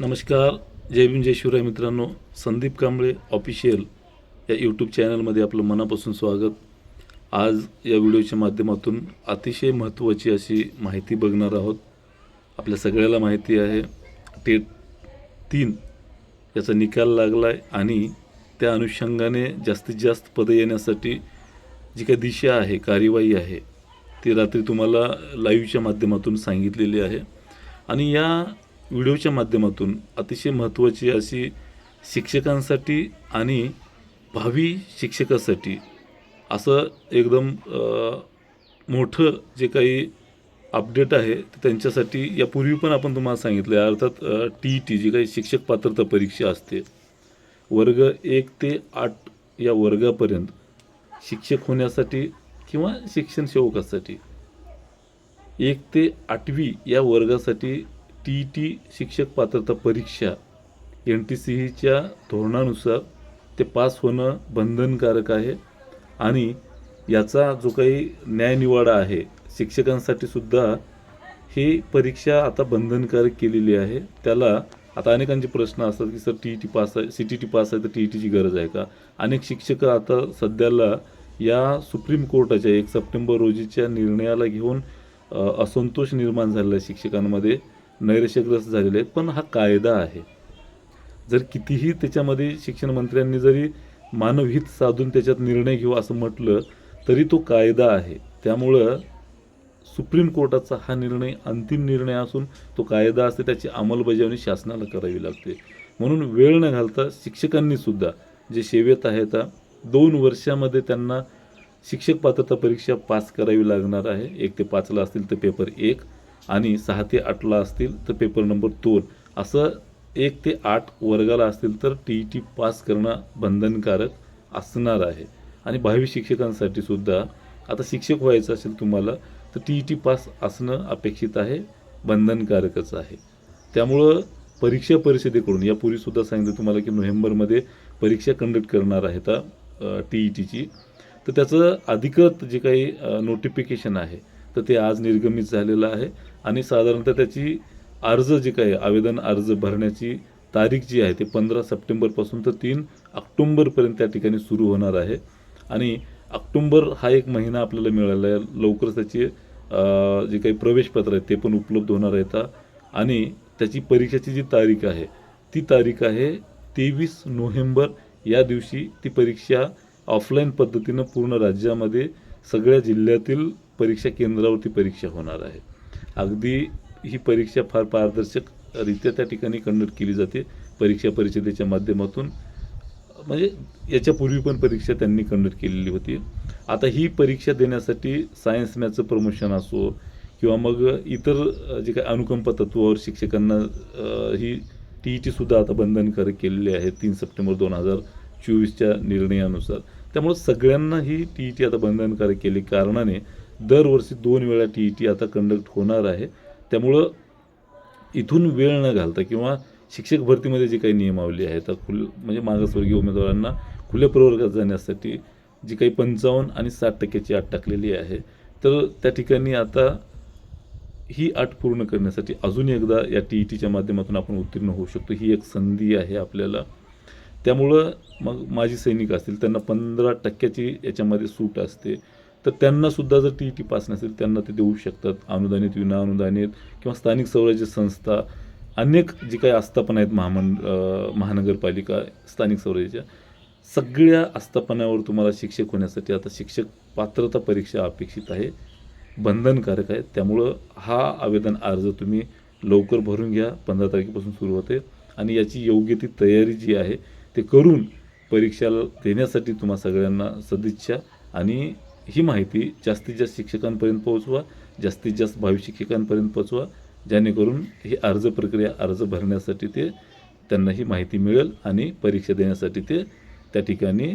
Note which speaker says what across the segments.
Speaker 1: नमस्कार. जय भीम जय शिवराय मित्रांनो. संदीप कांबळे ऑफिशियल या यूट्यूब चॅनलमध्ये आपलं मनापासून स्वागत. आज या व्हिडिओच्या माध्यमातून अतिशय महत्त्वाची अशी माहिती बघणार आहोत. आपल्या सगळ्याला माहिती आहे टेट तीन याचा निकाल लागला आहे आणि त्या अनुषंगाने जास्तीत जास्त पदं येण्यासाठी जी काही दिशा आहे कार्यवाही आहे ती रात्री तुम्हाला लाईव्हच्या माध्यमातून सांगितलेली आहे. आणि या व्हिडिओच्या माध्यमातून अतिशय महत्त्वाची अशी शिक्षकांसाठी आणि भावी शिक्षकासाठी असं एकदम मोठं जे काही अपडेट आहे ते त्यांच्यासाठी यापूर्वी पण आपण तुम्हाला सांगितलं आहे. अर्थात टी ई टी जी काही शिक्षक पात्रता परीक्षा असते वर्ग एक ते आठ या वर्गापर्यंत शिक्षक होण्यासाठी किंवा शिक्षण सेवकासाठी एक ते आठवी या वर्गासाठी टी ई टी शिक्षक पात्रता परीक्षा एन टी सी ईच्या धोरणानुसार ते पास होणं बंधनकारक आहे आणि याचा जो काही न्यायनिवाडा आहे शिक्षकांसाठी सुद्धा ही परीक्षा आता बंधनकारक केलेली आहे. त्याला आता अनेकांचे प्रश्न असतात की sir T E T pass आहे सी टी टी पास आहे तर टी ई टीची गरज आहे का? अनेक शिक्षक आता सध्याला या सुप्रीम कोर्टाच्या एक सप्टेंबर रोजीच्या निर्णयाला घेऊन असंतोष निर्माण झालेला आहे शिक्षकांमध्ये. नैराश्यग्रस्त झालेले आहेत पण हा कायदा आहे. जर कितीही त्याच्यामध्ये शिक्षण मंत्र्यांनी जरी मानवहित साधून त्याच्यात निर्णय घेऊ असं म्हटलं तरी तो कायदा आहे. त्यामुळं सुप्रीम कोर्टाचा हा निर्णय अंतिम निर्णय असून तो कायदा असते त्याची अंमलबजावणी शासनाला करावी लागते. म्हणून वेळ न घालता शिक्षकांनी सुद्धा जे सेवेत आहेत दोन वर्षामध्ये त्यांना शिक्षक पात्रता परीक्षा पास करावी लागणार आहे. एक ते पाचला असतील तर पेपर एक. आणि सहा ते आठला असतील तर पेपर नंबर दोन. असं एक ते आठ वर्गाला असतील तर टी ई टी पास करणं बंधनकारक असणार आहे. आणि भावी शिक्षकांसाठी सुद्धा आता शिक्षक व्हायचं असेल तुम्हाला तर टी ई टी पास असणं अपेक्षित आहे बंधनकारकच आहे. त्यामुळं परीक्षा परिषदेकडून यापूर्वीसुद्धा सांगितलं तुम्हाला की नोव्हेंबरमध्ये परीक्षा कंडक्ट करणार आहेत टी ई टीची तर त्याचं अधिकृत जे काही नोटिफिकेशन आहे तर ते आज निर्गमित झालेलं आहे. आणि साधारणतः त्याची अर्ज जे काही आवेदन अर्ज भरण्याची तारीख जी आहे ते पंधरा सप्टेंबरपासून तर तीन ऑक्टोंबरपर्यंत त्या ठिकाणी सुरू होणार आहे. आणि ऑक्टोंबर हा एक महिना आपल्याला मिळाला आहे. लवकरच त्याची जे काही प्रवेशपत्र आहेत ते पण उपलब्ध होणार आहेत. आणि त्याची परीक्षेची जी तारीख आहे ती तारीख आहे तेवीस नोव्हेंबर. या दिवशी ती परीक्षा ऑफलाईन पद्धतीनं पूर्ण राज्यामध्ये सगळ्या जिल्ह्यातील परीक्षा केंद्रावरती परीक्षा होणार आहे. अगदी ही परीक्षा फार पारदर्शकरित्या त्या ठिकाणी कंडक्ट केली जाते. परीक्षा परिषदेच्या माध्यमातून म्हणजे याच्यापूर्वी पण परीक्षा त्यांनी कंडक्ट केलेली होती. आता ही परीक्षा देण्यासाठी सायन्स मॅथचं प्रमोशन असो किंवा मग इतर जे काही अनुकंप तत्वावर शिक्षकांना ही टी ईची सुद्धा आता बंधनकारक केलेली आहे तीन सप्टेंबर दोन हजार चोवीसच्या निर्णयानुसार. त्यामुळं सगळ्यांना ही टी ईची आता बंधनकारक केली कारणाने दरवर्षी दोन वेळा टी ई टी आता कंडक्ट होणार आहे. त्यामुळं इथून वेळ न घालता किंवा शिक्षक भरतीमध्ये जी काही नियमावली आहे तर खुल म्हणजे मागासवर्गीय उमेदवारांना खुल्या प्रवर्गात जाण्यासाठी जी काही पंचावन्न आणि साठ टक्क्याची अट टाकलेली आहे तर त्या ठिकाणी आता ही अट पूर्ण करण्यासाठी अजून एकदा या टी ई टीच्या माध्यमातून आपण उत्तीर्ण होऊ शकतो. ही एक संधी आहे आपल्याला. त्यामुळं मग माजी सैनिक असतील त्यांना पंधरा टक्क्याची याच्यामध्ये सूट असते. तर त्यांनासुद्धा जर टी ई असेल नसेल त्यांना ते देऊ शकतात. अनुदानित विना अनुदानित किंवा स्थानिक स्वराज्य संस्था अनेक जी काही आस्थापना आहेत महामंड महानगरपालिका स्थानिक स्वराज्याच्या सगळ्या आस्थापनावर तुम्हाला शिक्षक होण्यासाठी आता शिक्षक पात्रता परीक्षा अपेक्षित आहे बंधनकारक आहे. त्यामुळं हा आवेदन अर्ज तुम्ही लवकर भरून घ्या. पंधरा तारखेपासून सुरू होते आणि याची योग्य ती तयारी जी आहे ते करून परीक्षाला देण्यासाठी तुम्हा सगळ्यांना सदिच्छा आणि ही माहिती जास्तीत जास्त शिक्षकांपर्यंत पोहोचवा जास्तीत जास्त भावी शिक्षकांपर्यंत पोहोचवा जेणेकरून ही अर्ज प्रक्रिया अर्ज भरण्यासाठी ते त्यांना ही माहिती मिळेल आणि परीक्षा देण्यासाठी ते त्या ठिकाणी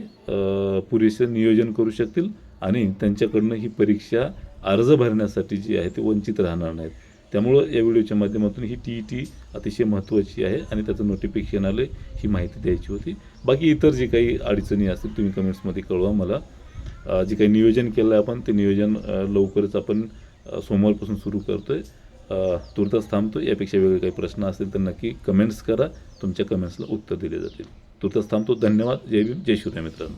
Speaker 1: पुरेसं नियोजन करू शकतील आणि त्यांच्याकडनं ही परीक्षा अर्ज भरण्यासाठी जी आहे ते वंचित राहणार नाहीत. त्यामुळं या व्हिडिओच्या माध्यमातून ही टी ई टी अतिशय महत्त्वाची आहे आणि त्याचं नोटिफिकेशन आलं ही माहिती द्यायची होती. बाकी इतर जे काही अडचणी असतील तुम्ही कमेंट्समध्ये कळवा मला जे काही नियोजन केलं आहे आपण ते नियोजन लवकरच आपण सोमवारपासून सुरू करतो आहे तुर्तास थांबतो यापेक्षा वेगळे काही प्रश्न असतील तर नक्की कमेंट्स करा. तुमच्या कमेंट्सला उत्तर दिले जातील. तुर्तास थांबतो. धन्यवाद. जय भीम. जय शिवराय मित्रांनो.